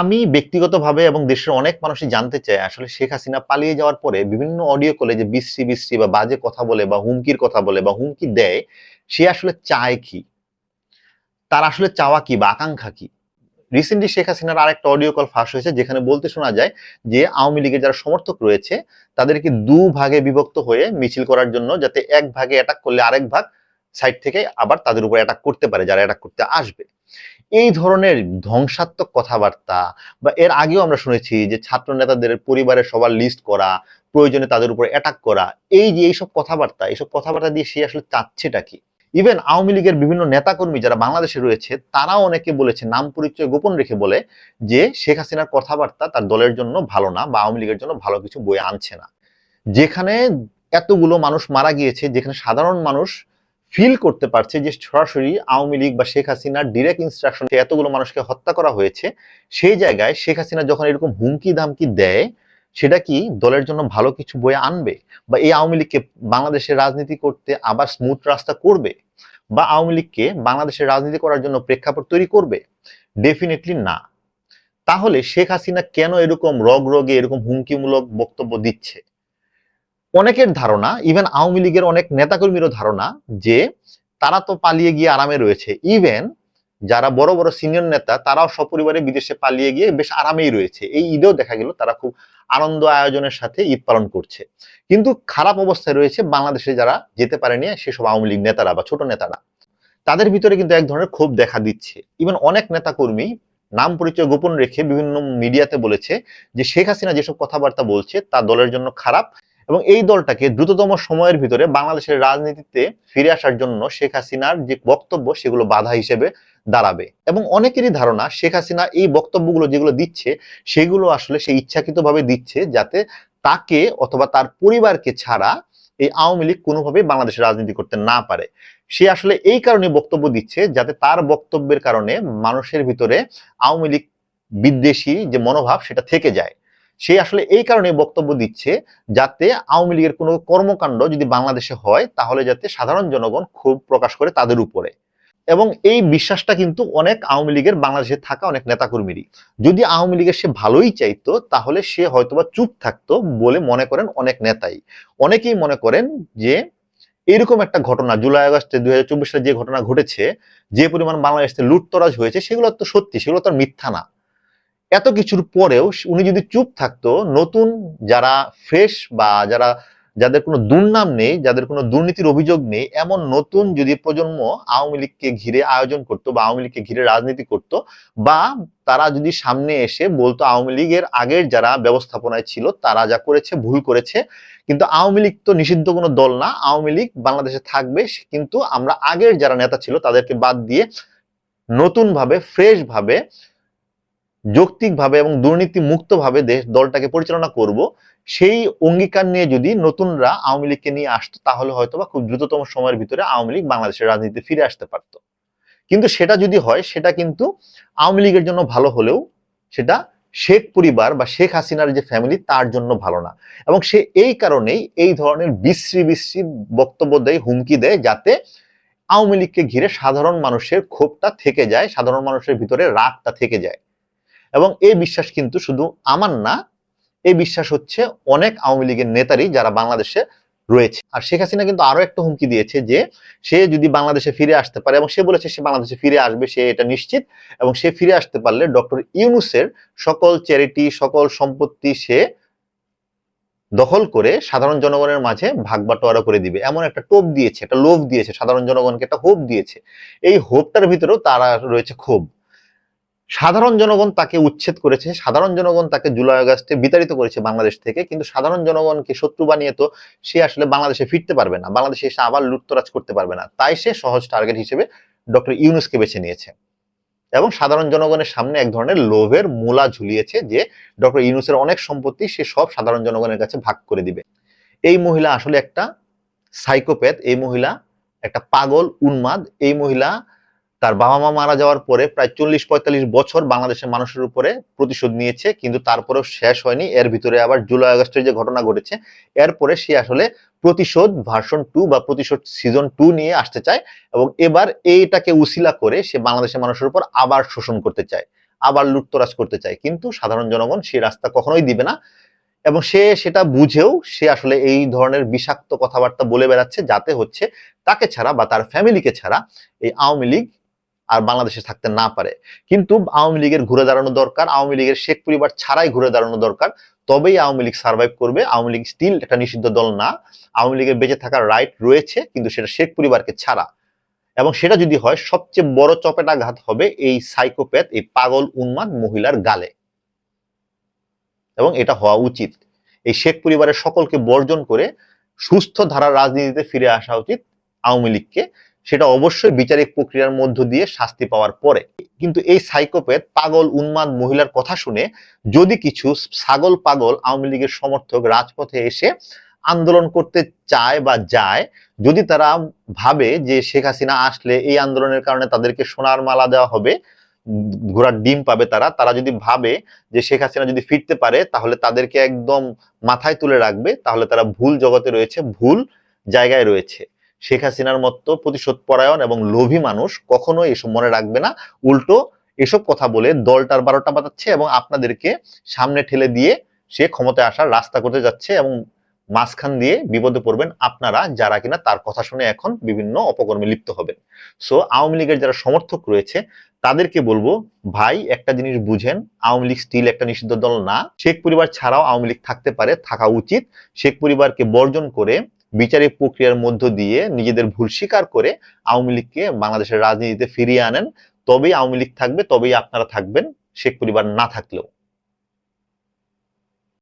আমি ব্যক্তিগতভাবে এবং দেশের অনেক মানুষই জানতে চায়, আসলে শেখ হাসিনা পালিয়ে যাওয়ার পরে বিভিন্ন অডিও কলে যে বিশ্রী বিশ্রী বা বাজে কথা বলে বা হুমকির কথা বলে বা হুমকি দেয়, সে আসলে চায় কি? তার আসলে চাওয়া কি বা আকাঙ্ক্ষা কি? রিসেন্টলি শেখ হাসিনার আরেকটা অডিও কল ফাঁস হয়েছে, যেখানে বলতে শোনা যায় যে আওয়ামী লীগের যারা সমর্থক রয়েছে, তাদেরকে দু ভাগে বিভক্ত হয়ে মিছিল করার জন্য যাতে এক ভাগে অ্যাটাক করলে আরেক ভাগ সাইড থেকে আবার তাদের উপর অ্যাটাক করতে পারে, যারা অ্যাটাক করতে আসবে। এই ধরনের ধ্বংসাত্মক কথাবার্তা বা এর আগেও আমরা শুনেছি যে ছাত্র নেতাদের পরিবারের সবার লিস্ট করা, প্রয়োজনে তাদের উপর অ্যাটাক করা, এই যে এইসব কথাবার্তা এইসব কথাবার্তা দিয়ে সে আসলে চাচ্ছেটা কি? ইভেন আওয়ামী লীগের বিভিন্ন নেতাকর্মী যারা বাংলাদেশে রয়েছে, তারাও অনেকে বলেছে, নাম পরিচয় গোপন রেখে বলে যে শেখ হাসিনার কথাবার্তা তার দলের জন্য ভালো না বা আওয়ামী লীগের জন্য ভালো কিছু বয়ে আনছে না। যেখানে এতগুলো মানুষ মারা গিয়েছে, যেখানে সাধারণ মানুষ ফিল করতে পারছে যে সরাসরি আওয়ামী লীগ বা শেখ হাসিনার ডিরেক্ট ইনস্ট্রাকশন এতগুলো মানুষকে হত্যা করা হয়েছে, সেই জায়গায় শেখ হাসিনা যখন এরকম হুমকি ধামকি দেয়, সেটা কি দলের জন্য ভালো কিছু বয়ে আনবে? বা এই আওয়ামী লীগকে বাংলাদেশের রাজনীতি করতে আবার স্মুথ রাস্তা করবে? বা আওয়ামী লীগকে বাংলাদেশের রাজনীতি করার জন্য প্রেক্ষাপট তৈরি করবে? ডেফিনেটলি না। তাহলে শেখ হাসিনা কেন এরকম রগ রগে এরকম হুমকিমূলক বক্তব্য দিচ্ছে? অনেকের ধারণা ইভেন আওয়ামী লীগের অনেক নেতাকর্মীরও ধারণা যে তারা তো পালিয়ে গিয়ে আরামে রয়েছে। ইভেন যারা বড় বড় সিনিয়র নেতা, তারাও সপরিবারে বিদেশে পালিয়ে গিয়ে বেশ আরামেই রয়েছে। এই ঈদেও দেখা গেল তারা খুব আনন্দ আয়োজনের সাথে ঈদ পালন করছে। কিন্তু খারাপ অবস্থায় রয়েছে বাংলাদেশে যারা যেতে পারেনি সেসব আওয়ামী লীগ নেতারা বা ছোট নেতারা। তাদের ভিতরে কিন্তু এক ধরনের ক্ষোভ দেখা দিচ্ছে। ইভেন অনেক নেতাকর্মী নাম পরিচয় গোপন রেখে বিভিন্ন মিডিয়াতে বলেছে যে শেখ হাসিনা যেসব কথাবার্তা বলছে তা দলের জন্য খারাপ। এবং এই দলটাকে দ্রুততম সময়ের ভিতরে বাংলাদেশের রাজনীতিতে ফিরে আসার জন্য শেখ হাসিনার যে বক্তব্য সেগুলো বাধা হিসেবে দাঁড়াবে। এবং অনেকেরই ধারণা শেখ হাসিনা এই বক্তব্যগুলো যেগুলো দিচ্ছে, সেগুলো আসলে সে ইচ্ছাকৃতভাবে দিচ্ছে যাতে তাকে অথবা তার পরিবারকে ছাড়া এই আওয়ামী লীগ কোনোভাবেই বাংলাদেশে রাজনীতি করতে না পারে। সে আসলে এই কারণে বক্তব্য দিচ্ছে যাতে তার বক্তব্যের কারণে মানুষের ভিতরে আওয়ামী লীগ বিদ্বেষী যে মনোভাব সেটা থেকে যায়। সে আসলে এই কারণে বক্তব্য দিচ্ছে যাতে আওয়ামী লীগের কোনো কর্মকাণ্ড যদি বাংলাদেশে হয়, তাহলে যাতে সাধারণ জনগণ ক্ষোভ প্রকাশ করে তাদের উপরে। এবং এই বিশ্বাসটা কিন্তু অনেক আওয়ামী লীগের বাংলাদেশে থাকা অনেক নেতাকর্মীরই। যদি আওয়ামী লীগের সে ভালোই চাইতো, তাহলে সে হয়তোবা চুপ থাকতো বলে মনে করেন অনেক নেতাই। অনেকেই মনে করেন যে, এরকম একটা ঘটনা, জুলাই আগস্টে দুই হাজার চব্বিশ সালে যে ঘটনা ঘটেছে, যে পরিমাণ বাংলাদেশে লুটতরাজ হয়েছে, সেগুলো তো সত্যি, সেগুলো তো মিথ্যা না। এত কিছুর পরেও উনি যদি চুপ থাকতো, নতুন যারা ফ্রেশ বা যারা, যাদের কোনো দুর্নাম নেই, যাদের কোনো দুর্নীতির অভিযোগ নেই, এমন নতুন যদি প্রজন্ম আওয়ামী লীগকে ঘিরে আয়োজন করতো বা আওয়ামী লীগকে ঘিরে রাজনীতি করত বা তারা যদি সামনে এসে বলতো আওয়ামী লীগের আগের যারা ব্যবস্থাপনায় ছিল, তারা যা করেছে ভুল করেছে, কিন্তু আওয়ামী লীগ তো নিষিদ্ধ কোনো দল না, আওয়ামী লীগ বাংলাদেশে থাকবে কিন্তু আমরা আগের যারা নেতা ছিল, তাদেরকে বাদ দিয়ে নতুনভাবে, ফ্রেশভাবে ফ্রেশ ভাবে যৌক্তিকভাবে এবং দুর্নীতি মুক্তভাবে দেশ দলটাকে পরিচালনা করব, সেই অঙ্গীকার নিয়ে যদি নতুনরা আওয়ামী লীগকে নিয়ে আসতো, তাহলে হয়তো বা খুব দ্রুততম সময়ের ভিতরে আওয়ামী লীগ বাংলাদেশের রাজনীতিতে ফিরে আসতে পারত। কিন্তু সেটা যদি হয়, সেটা কিন্তু আওয়ামী লীগের জন্য ভালো হলেও সেটা শেখ পরিবার বা শেখ হাসিনার যে ফ্যামিলি তার জন্য ভালো না। এবং সে এই কারণেই এই ধরনের বিশ্রী বিশ্রী বক্তব্য দেয়, হুমকি দেয়, যাতে আওয়ামী লীগকে ঘিরে সাধারণ মানুষের ক্ষোভটা থেকে যায়, সাধারণ মানুষের ভিতরে রাগটা থেকে যায়। এবং এই বিশ্বাস কিন্তু শুধু আমার না, এই বিশ্বাস হচ্ছে অনেক আওয়ামী লীগের নেতারই যারা বাংলাদেশে রয়েছে। আর শেখ হাসিনা কিন্তু আরও একটা হুমকি দিয়েছে যে, সে যদি বাংলাদেশে ফিরে আসতে পারে এবং সে বলেছে সে বাংলাদেশে ফিরে আসবে, সে এটা নিশ্চিত এবং সে ফিরে আসতে পারলে ডক্টর ইউনুসের সকল চ্যারিটি, সকল সম্পত্তি সে দখল করে সাধারণ জনগণের মাঝে ভাগ বাটোয়ারা করে দিবে। এমন একটা টোপ দিয়েছে, একটা লোভ দিয়েছে সাধারণ জনগণকে, একটা হোপ দিয়েছে। এই হোপটার ভিতরেও তারা রয়েছে ক্ষোভ। সাধারণ জনগণ তাকে উচ্ছেদ করেছে, সাধারণ জনগণ তাকে জুলাই আগস্টে বিতাড়িত করেছে বাংলাদেশ থেকে, কিন্তু সাধারণ জনগণকে শত্রু বানিয়ে তো সে আসলে বাংলাদেশে ফিরতে পারবে না, বাংলাদেশে এসে আবার লুটতরাজ করতে পারবে না। তাই সে সহজ টার্গেট হিসেবে ডক্টর ইউনুসকে বেছে নিয়েছে। এবং সাধারণ জনগণের সামনে এক ধরনের লোভের মূলা ঝুলিয়েছে যে ডক্টর ইউনুসের অনেক সম্পত্তি সে সব সাধারণ জনগণের কাছে ভাগ করে দিবে। এই মহিলা আসলে একটা সাইকোপ্যাথ এই মহিলা একটা পাগল, উন্মাদ, এই মহিলা তার বাবা মা মারা যাওয়ার পরে প্রায় চল্লিশ পঁয়তাল্লিশ বছর বাংলাদেশের মানুষের উপরে প্রতিশোধ নিয়েছে, কিন্তু তারপরেও শেষ হয়নি। এর ভিতরে আবার জুলাই আগস্টের যে ঘটনা ঘটেছে, এরপরে সে আসলে প্রতিশোধ ভার্সন টু বা প্রতিশোধ সিজন টু নিয়ে আসতে চায় এবং এবার এইটাকে উসিলা করে সে বাংলাদেশের মানুষের উপর আবার শোষণ করতে চায়, আবার লুটতরাজ করতে চায়। কিন্তু সাধারণ জনগণ সে রাস্তা কখনোই দিবে না এবং সে সেটা বুঝেও সে আসলে এই ধরনের বিষাক্ত কথাবার্তা বলে বেড়াচ্ছে যাতে হচ্ছে তাকে ছাড়া বা তার ফ্যামিলিকে ছাড়া এই আওয়ামী লীগ আর বাংলাদেশে থাকতে না পারে। কিন্তু আওয়ামী লীগের ঘুরে দাঁড়ানো দরকার, আওয়ামী লীগের শেখ পরিবার ছাড়াই ঘুরে দাঁড়ানো দরকার। তবেই আওয়ামী লীগ সার্ভাইভ করবে। আওয়ামী লীগ স্টিল একটা নিষিদ্ধ দল না। আওয়ামী লীগের বেঁচে থাকার রাইট রয়েছে, কিন্তু সেটা শেখ পরিবারকে ছাড়া। এবং সেটা যদি হয়, সবচেয়ে বড় চপেটাঘাত হবে এই সাইকোপ্যাথ এই পাগল, উন্মাদ মহিলার গালে। এবং এটা হওয়া উচিত। এই শেখ পরিবারের সকলকে বর্জন করে সুস্থ ধারার রাজনীতিতে ফিরে আসা উচিত আওয়ামী লীগকে। সেটা অবশ্যই বিচারিক প্রক্রিয়ার মধ্য দিয়ে শাস্তি পাওয়ার পরে। কিন্তু এই সাইকোপ্যাথ, পাগল, উন্মাদ মহিলার কথা শুনে যদি কিছু ছাগল পাগল আওয়ামী লীগের সমর্থক রাজপথে এসে আন্দোলন করতে চায় বা যায়, যদি তারা ভাবে যে শেখ হাসিনা আসলে এই আন্দোলনের কারণে তাদেরকে সোনার মালা দেওয়া হবে, ঘোড়ার ডিম পাবে তারা তারা যদি ভাবে যে শেখ হাসিনা যদি ফিরতে পারে, তাহলে তাদেরকে একদম মাথায় তুলে রাখবে, তাহলে তারা ভুল জগতে রয়েছে, ভুল জায়গায় রয়েছে। শেখ হাসিনার মতো প্রতিশোধ পরায়ণ এবং লোভী মানুষ কখনো এসব মনে রাখবে না। উল্টো এসব কথা বলে দলটার বারোটা বাজাচ্ছে এবং আপনাদেরকে সামনে ঠেলে দিয়ে সে ক্ষমতায় আসার রাস্তা করতে যাচ্ছে এবং মাঝখান দিয়ে বিপদে পড়বেন আপনারা যারা কিনা তার কথা শুনে এখন বিভিন্ন অপকর্মে লিপ্ত হবেন। সো আওয়ামী লীগের যারা সমর্থক রয়েছে, তাদেরকে বলব, ভাই, একটা জিনিস বুঝেন, আওয়ামী লীগ স্টিল একটা নিষিদ্ধ দল না। শেখ পরিবার ছাড়াও আওয়ামী লীগ থাকতে পারে, থাকা উচিত। শেখ পরিবারকে বর্জন করে বিচারিক প্রক্রিয়ার মধ্য দিয়ে নিজেদের ভুল স্বীকার করে আওয়ামী লীগকে বাংলাদেশের রাজনীতিতে ফিরিয়ে আনেন। তবেই আওয়ামী লীগ থাকবে, তবেই আপনারা থাকবেন। শেখ পরিবার না থাকলেও।